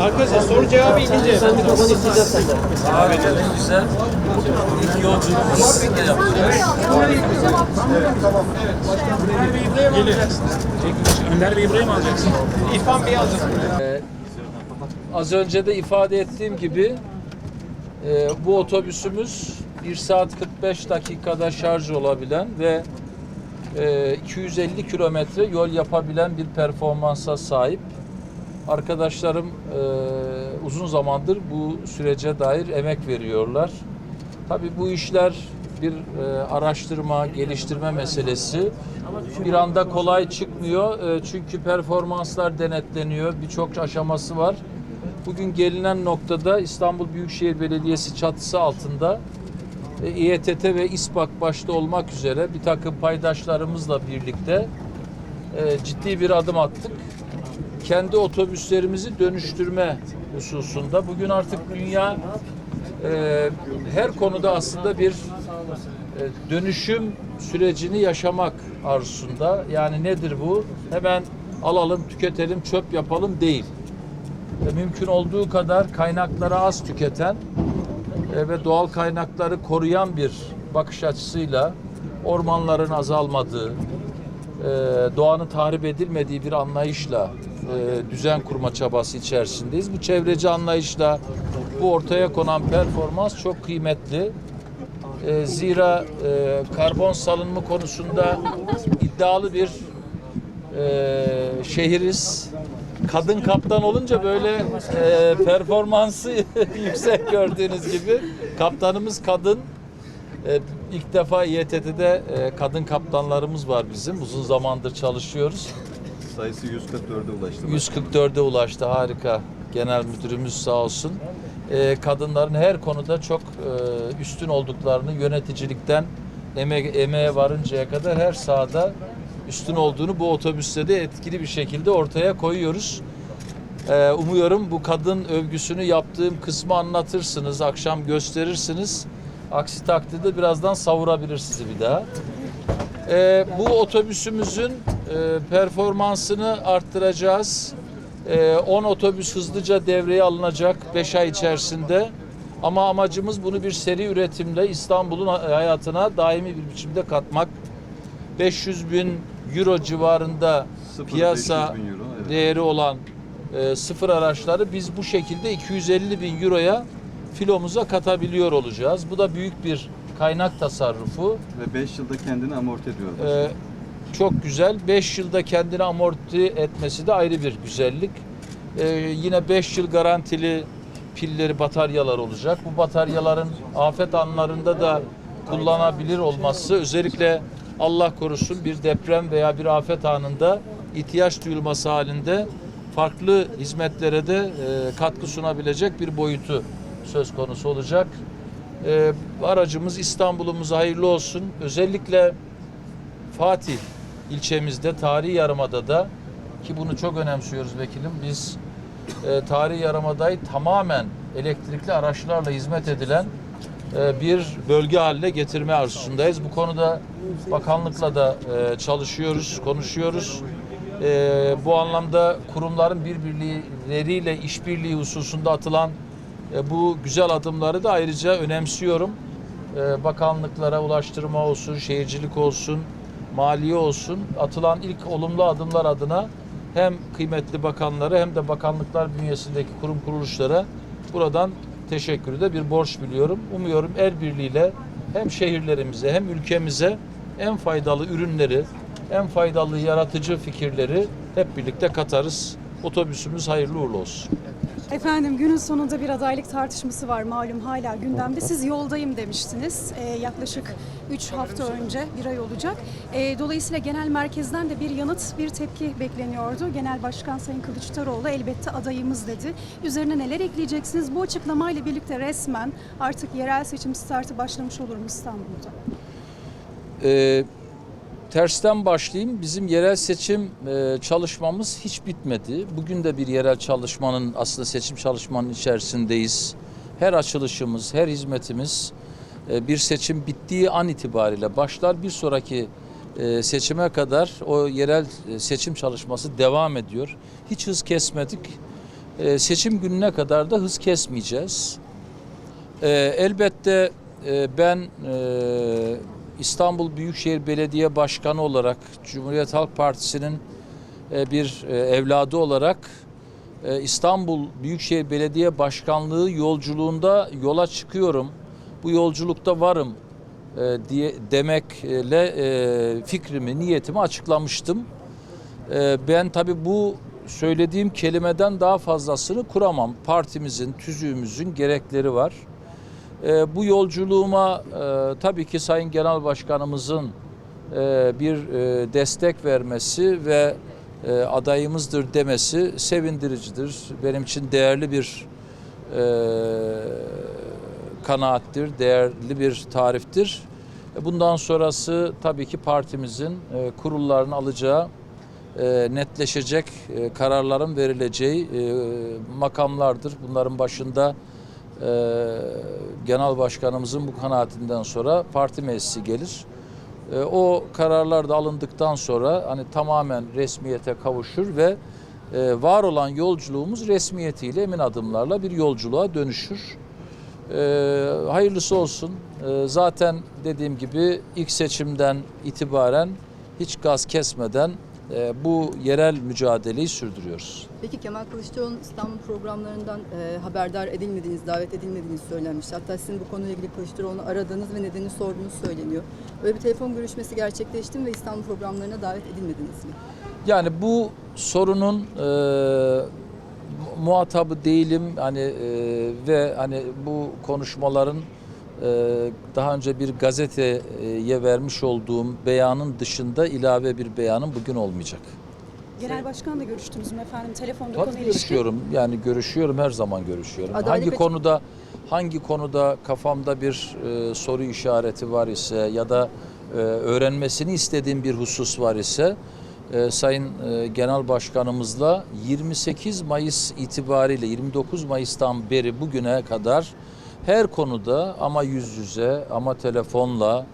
Arkadaşlar soru cevabı ikinci. Sen mikrofonu isteyeceğiz senden. Abi çok güzel. İlk yolculuğumuzu sizinle yapacağız. Gelir. Önder Bey mı alacaksın? İrfan Bey alacağız. Az önce de ifade ettiğim gibi e, bu otobüsümüz 1 saat 45 dakikada şarj olabilen ve e, 250 kilometre yol yapabilen bir performansa sahip. Arkadaşlarım e, uzun zamandır bu sürece dair emek veriyorlar. Tabii bu işler bir e, araştırma, geliştirme meselesi. Bir anda kolay çıkmıyor. E, çünkü performanslar denetleniyor. Birçok aşaması var. Bugün gelinen noktada İstanbul Büyükşehir Belediyesi çatısı altında e, İETT ve İSPAK başta olmak üzere bir takım paydaşlarımızla birlikte e, ciddi bir adım attık. Kendi otobüslerimizi dönüştürme hususunda bugün artık dünya e, her konuda aslında bir e, dönüşüm sürecini yaşamak arzusunda. Yani nedir bu? Hemen alalım, tüketelim, çöp yapalım değil. E, mümkün olduğu kadar kaynakları az tüketen e, ve doğal kaynakları koruyan bir bakış açısıyla ormanların azalmadığı, e, doğanın tahrip edilmediği bir anlayışla e, düzen kurma çabası içerisindeyiz. Bu çevreci anlayışla bu ortaya konan performans çok kıymetli. E, zira e, karbon salınımı konusunda iddialı bir şehiriz. Kadın kaptan olunca böyle performansı yüksek gördüğünüz gibi. Kaptanımız kadın. E, ilk defa İETT'de kadın kaptanlarımız var bizim. Uzun zamandır çalışıyoruz. Sayısı 144'e ulaştı. 144'e ulaştı harika. Genel müdürümüz sağ olsun. Ee, kadınların her konuda çok e, üstün olduklarını yöneticilikten eme emeğe varıncaya kadar her sahada üstün olduğunu bu otobüste de etkili bir şekilde ortaya koyuyoruz. Ee, umuyorum bu kadın övgüsünü yaptığım kısmı anlatırsınız, akşam gösterirsiniz. Aksi takdirde birazdan savurabilir sizi bir daha. Ee, bu otobüsümüzün e, performansını arttıracağız. Ee, 10 otobüs hızlıca devreye alınacak 5 ay içerisinde. Ama amacımız bunu bir seri üretimle İstanbul'un hayatına daimi bir biçimde katmak. 500 bin euro civarında Sıfır piyasa 500 bin euro, evet. değeri olan e, sıfır araçları biz bu şekilde 250 bin euroya filomuza katabiliyor olacağız. Bu da büyük bir kaynak tasarrufu. Ve 5 yılda kendini amorti ediyor. Ee, çok güzel. 5 yılda kendini amorti etmesi de ayrı bir güzellik. Ee, yine 5 yıl garantili pilleri, bataryalar olacak. Bu bataryaların afet anlarında da kullanabilir olması özellikle Allah korusun bir deprem veya bir afet anında ihtiyaç duyulması halinde farklı hizmetlere de e, katkı sunabilecek bir boyutu söz konusu olacak. E, aracımız İstanbul'umuza hayırlı olsun. Özellikle Fatih ilçemizde tarihi yarımadada ki bunu çok önemsiyoruz vekilim biz e, tarihi yarımadayı tamamen elektrikli araçlarla hizmet edilen e, bir bölge haline getirme arzusundayız. Bu konuda bakanlıkla da e, çalışıyoruz, konuşuyoruz. E, bu anlamda kurumların birbirleriyle işbirliği hususunda atılan e, bu güzel adımları da ayrıca önemsiyorum. E, bakanlıklara ulaştırma olsun, şehircilik olsun, maliye olsun atılan ilk olumlu adımlar adına hem kıymetli bakanlara hem de bakanlıklar bünyesindeki kurum kuruluşlara buradan teşekkürü de bir borç biliyorum. Umuyorum el birliğiyle hem şehirlerimize hem ülkemize en faydalı ürünleri, en faydalı yaratıcı fikirleri hep birlikte katarız. Otobüsümüz hayırlı uğurlu olsun. Efendim günün sonunda bir adaylık tartışması var malum hala gündemde. Siz yoldayım demiştiniz Ee, yaklaşık 3 hafta önce bir ay olacak. Ee, dolayısıyla genel merkezden de bir yanıt bir tepki bekleniyordu. Genel Başkan Sayın Kılıçdaroğlu elbette adayımız dedi. Üzerine neler ekleyeceksiniz? Bu açıklamayla birlikte resmen artık yerel seçim startı başlamış olur mu İstanbul'da? Ee, tersten başlayayım. Bizim yerel seçim e, çalışmamız hiç bitmedi. Bugün de bir yerel çalışmanın aslında seçim çalışmanın içerisindeyiz. Her açılışımız, her hizmetimiz e, bir seçim bittiği an itibariyle başlar. Bir sonraki e, seçime kadar o yerel seçim çalışması devam ediyor. Hiç hız kesmedik. Seçim gününe kadar da hız kesmeyeceğiz. Elbette ben İstanbul Büyükşehir Belediye Başkanı olarak Cumhuriyet Halk Partisi'nin e, bir e, evladı olarak e, İstanbul Büyükşehir Belediye Başkanlığı yolculuğunda yola çıkıyorum. Bu yolculukta varım diye demekle fikrimi, niyetimi açıklamıştım. Ben tabii bu söylediğim kelimeden daha fazlasını kuramam. Partimizin, tüzüğümüzün gerekleri var. E, bu yolculuğuma e, tabii ki Sayın Genel Başkanımızın e, bir e, destek vermesi ve adayımızdır demesi sevindiricidir. Benim için değerli bir e, kanaattir, değerli bir tariftir. Bundan sonrası tabii ki partimizin e, kurullarını alacağı netleşecek kararların verileceği makamlardır. Bunların başında e, genel başkanımızın bu kanaatinden sonra parti meclisi gelir. E, o kararlar da alındıktan sonra hani tamamen resmiyete kavuşur ve e, var olan yolculuğumuz resmiyetiyle emin adımlarla bir yolculuğa dönüşür. E, hayırlısı olsun. E, zaten dediğim gibi ilk seçimden itibaren hiç gaz kesmeden e, bu yerel mücadeleyi sürdürüyoruz. Peki Kemal Kılıçdaroğlu'nun İstanbul programlarından e, haberdar edilmediğiniz, davet edilmediğiniz söylenmiş. Hatta sizin bu konuyla ilgili Kılıçdaroğlu'nu aradığınız ve nedenini sorduğunuz söyleniyor. Böyle bir telefon görüşmesi gerçekleşti mi ve İstanbul programlarına davet edilmediniz mi? Yani bu sorunun e, muhatabı değilim hani e, ve hani bu konuşmaların daha önce bir gazeteye vermiş olduğum beyanın dışında ilave bir beyanım bugün olmayacak. Genel başkanla görüştünüz mü efendim? Telefonda Tabii konu ilişkin. görüşüyorum. Yani görüşüyorum her zaman görüşüyorum. Adalet hangi konuda hangi konuda kafamda bir e, soru işareti var ise ya da e, öğrenmesini istediğim bir husus var ise e, Sayın e, Genel Başkanımızla 28 Mayıs itibariyle 29 Mayıs'tan beri bugüne kadar her konuda ama yüz yüze ama telefonla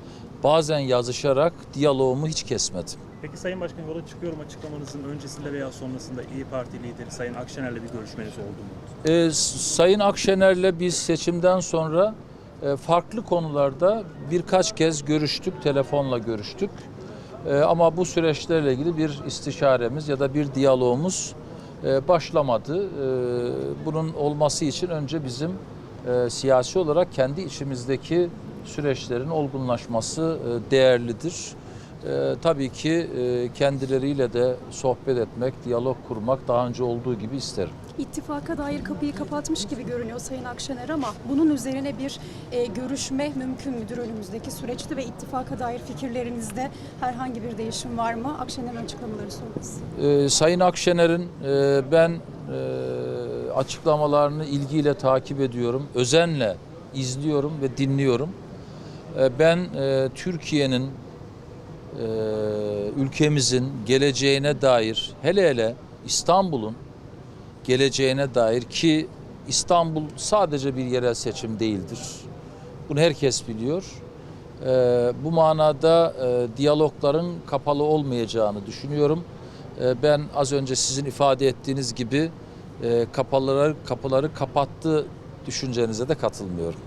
bazen yazışarak diyaloğumu hiç kesmedim. Peki Sayın Başkan yola çıkıyorum açıklamanızın öncesinde veya sonrasında İyi Parti lideri Sayın Akşener'le bir görüşmeniz oldu mu? Ee, Sayın Akşener'le biz seçimden sonra e, farklı konularda birkaç kez görüştük, telefonla görüştük. E, ama bu süreçlerle ilgili bir istişaremiz ya da bir diyalogumuz e, başlamadı. E, bunun olması için önce bizim e, siyasi olarak kendi içimizdeki süreçlerin olgunlaşması e, değerlidir. E, tabii ki e, kendileriyle de sohbet etmek, diyalog kurmak daha önce olduğu gibi isterim. İttifaka dair kapıyı kapatmış gibi görünüyor Sayın Akşener ama bunun üzerine bir e, görüşme mümkün müdür önümüzdeki süreçte ve ittifaka dair fikirlerinizde herhangi bir değişim var mı? Akşener'in açıklamaları sonrası. Ee, Sayın Akşener'in e, ben e, açıklamalarını ilgiyle takip ediyorum. Özenle izliyorum ve dinliyorum. E, ben e, Türkiye'nin e, ülkemizin geleceğine dair hele hele İstanbul'un geleceğine dair ki İstanbul sadece bir yerel seçim değildir. Bunu herkes biliyor. Ee, bu manada e, diyalogların kapalı olmayacağını düşünüyorum. Ee, ben az önce sizin ifade ettiğiniz gibi e, kapıları kapıları kapattı düşüncenize de katılmıyorum.